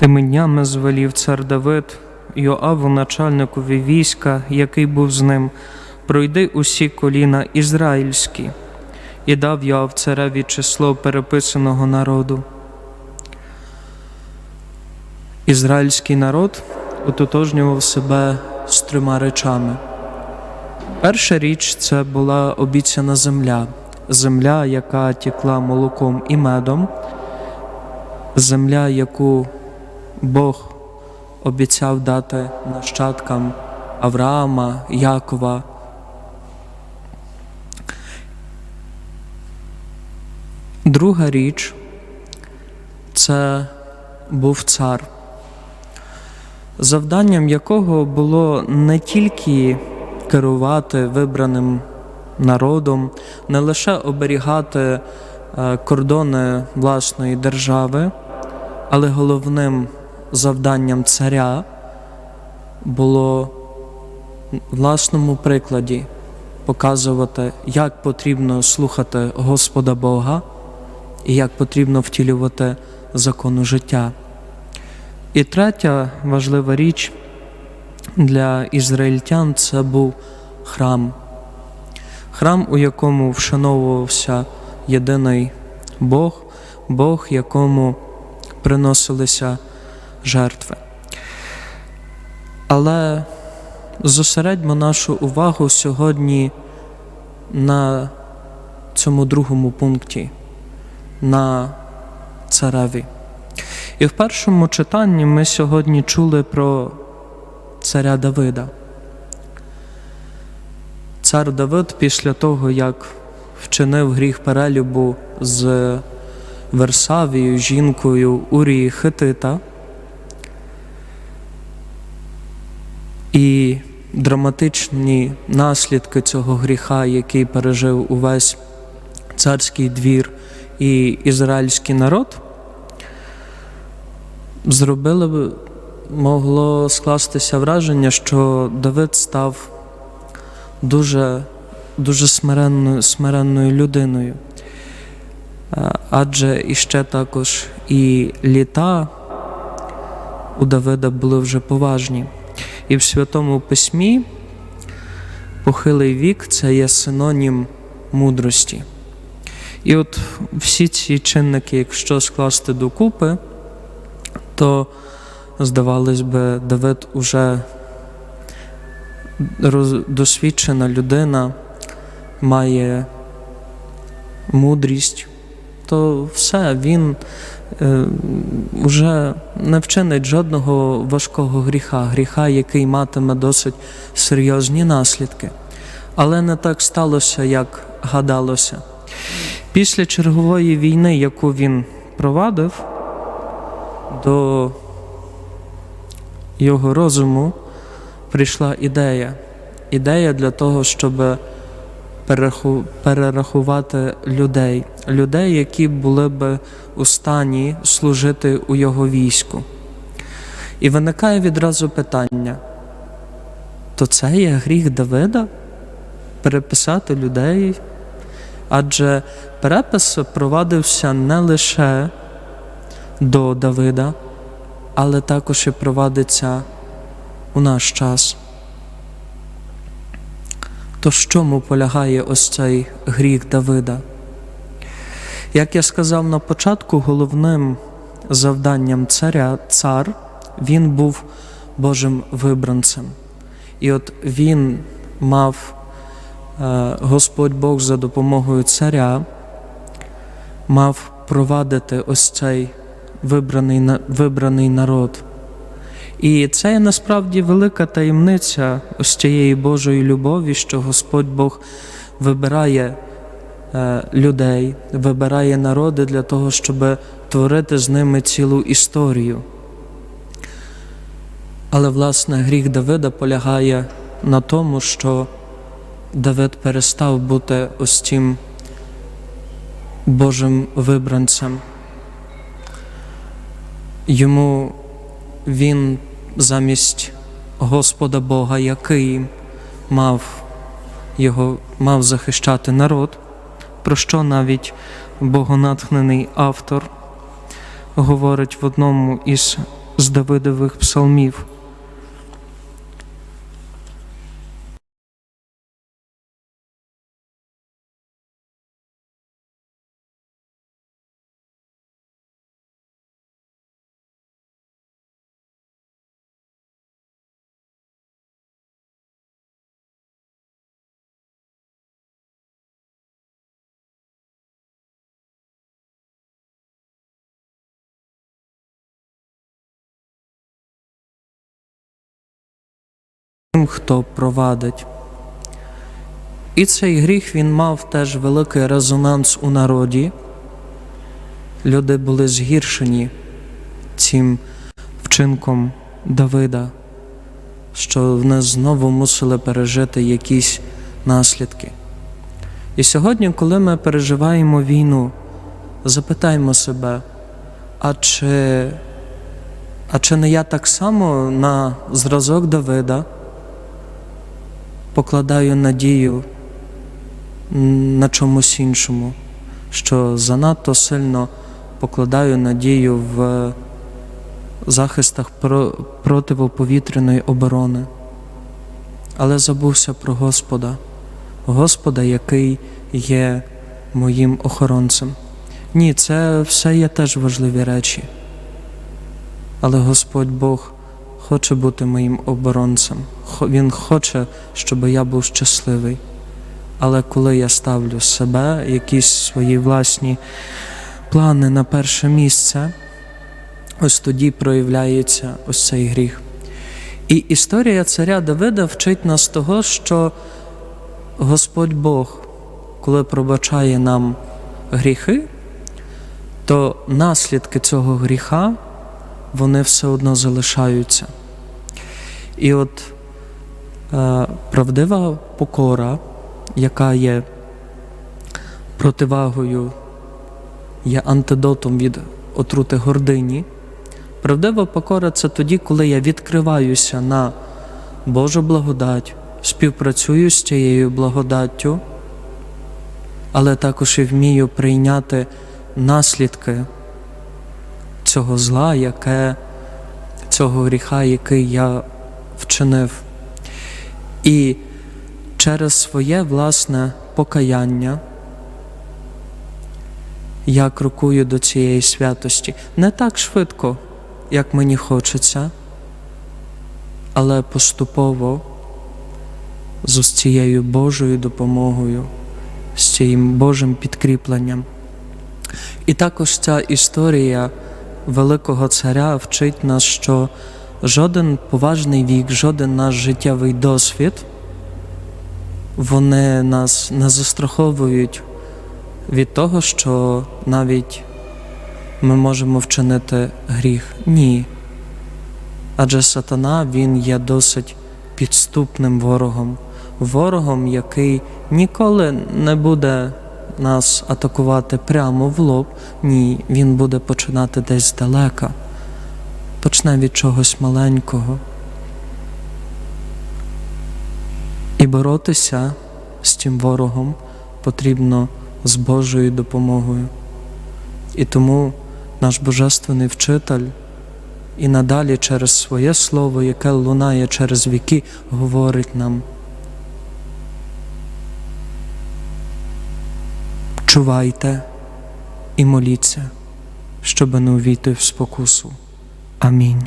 Тими днями звелів цар Давид Йоаву, начальникові війська, який був з ним, пройди усі коліна ізраїльські, і дав Йоав цареві число переписаного народу. Ізраїльський народ ототожнював себе з трьома речами. Перша річ це була обіцяна земля, земля, яка текла молоком і медом, земля, яку Бог обіцяв дати нащадкам Авраама, Якова. Друга річ це був цар, завданням якого було не тільки керувати вибраним народом, не лише оберігати е, кордони власної держави, але головним завданням царя було власному прикладі показувати, як потрібно слухати Господа Бога і як потрібно втілювати закону життя. І третя важлива річ для ізраїльтян це був храм. Храм, у якому вшановувався єдиний Бог, Бог, якому приносилися жертви. Але зосередьмо нашу увагу сьогодні на цьому другому пункті, на цареві. І в першому читанні ми сьогодні чули про царя Давида. Цар Давид після того, як вчинив гріх перелюбу з Версавією, жінкою Урії Хитита, і драматичні наслідки цього гріха, який пережив увесь царський двір і ізраїльський народ, зробили б, могло скластися враження, що Давид став дуже, дуже смиренною, смиренною людиною. Адже іще також і літа у Давида були вже поважні. І в Святому Письмі похилий вік це є синонім мудрості. І от всі ці чинники, якщо скласти докупи, то, здавалось би, Давид уже досвідчена людина, має мудрість, то все, він е, вже не вчинить жодного важкого гріха, гріха, який матиме досить серйозні наслідки. Але не так сталося, як гадалося. Після чергової війни, яку він провадив, до його розуму прийшла ідея. Ідея для того, щоб перерахувати людей, людей, які були б у стані служити у його війську. І виникає відразу питання: то це є гріх Давида? Переписати людей? Адже перепис провадився не лише до Давида, але також і провадиться у наш час. То в чому полягає ось цей гріх Давида? Як я сказав на початку, головним завданням царя, цар, він був Божим вибранцем. І от він мав е, Господь Бог за допомогою царя, мав провадити ось цей вибраний, вибраний народ. І це є насправді велика таємниця ось цієї Божої любові, що Господь Бог вибирає е, людей, вибирає народи для того, щоб творити з ними цілу історію. Але власне гріх Давида полягає на тому, що Давид перестав бути ось цим Божим вибранцем. Йому він замість Господа Бога, який мав його мав захищати народ, про що навіть богонатхнений автор говорить в одному із з Давидових псалмів. Тим, хто провадить. І цей гріх він мав теж великий резонанс у народі. Люди були згіршені цим вчинком Давида, що вони знову мусили пережити якісь наслідки. І сьогодні, коли ми переживаємо війну, запитаємо себе, а чи, а чи не я так само на зразок Давида? Покладаю надію на чомусь іншому, що занадто сильно покладаю надію в захистах про- противоповітряної оборони, але забувся про Господа, Господа, який є моїм охоронцем. Ні, це все є теж важливі речі. Але Господь Бог хоче бути моїм оборонцем. Він хоче, щоб я був щасливий. Але коли я ставлю себе, якісь свої власні плани на перше місце, ось тоді проявляється ось цей гріх. І історія царя Давида вчить нас того, що Господь Бог, коли пробачає нам гріхи, то наслідки цього гріха вони все одно залишаються. І от е, правдива покора, яка є противагою, є антидотом від отрути гордині. Правдива покора це тоді, коли я відкриваюся на Божу благодать, співпрацюю з цією благодаттю, але також і вмію прийняти наслідки цього зла, яке, цього гріха, який я вчинив. І через своє власне покаяння я крокую до цієї святості не так швидко, як мені хочеться, але поступово з цією Божою допомогою, з цим Божим підкріпленням. І також ця історія великого царя вчить нас, що жоден поважний вік, жоден наш життєвий досвід, вони нас не застраховують від того, що навіть ми можемо вчинити гріх. Ні. Адже сатана він є досить підступним ворогом, ворогом, який ніколи не буде нас атакувати прямо в лоб. Ні, він буде починати десь здалека, почне від чогось маленького. І боротися з цим ворогом потрібно з Божою допомогою. І тому наш Божественний вчитель і надалі через своє слово, яке лунає через віки, говорить нам. Чувайте і моліться, щоб не увійти в спокусу. Амінь.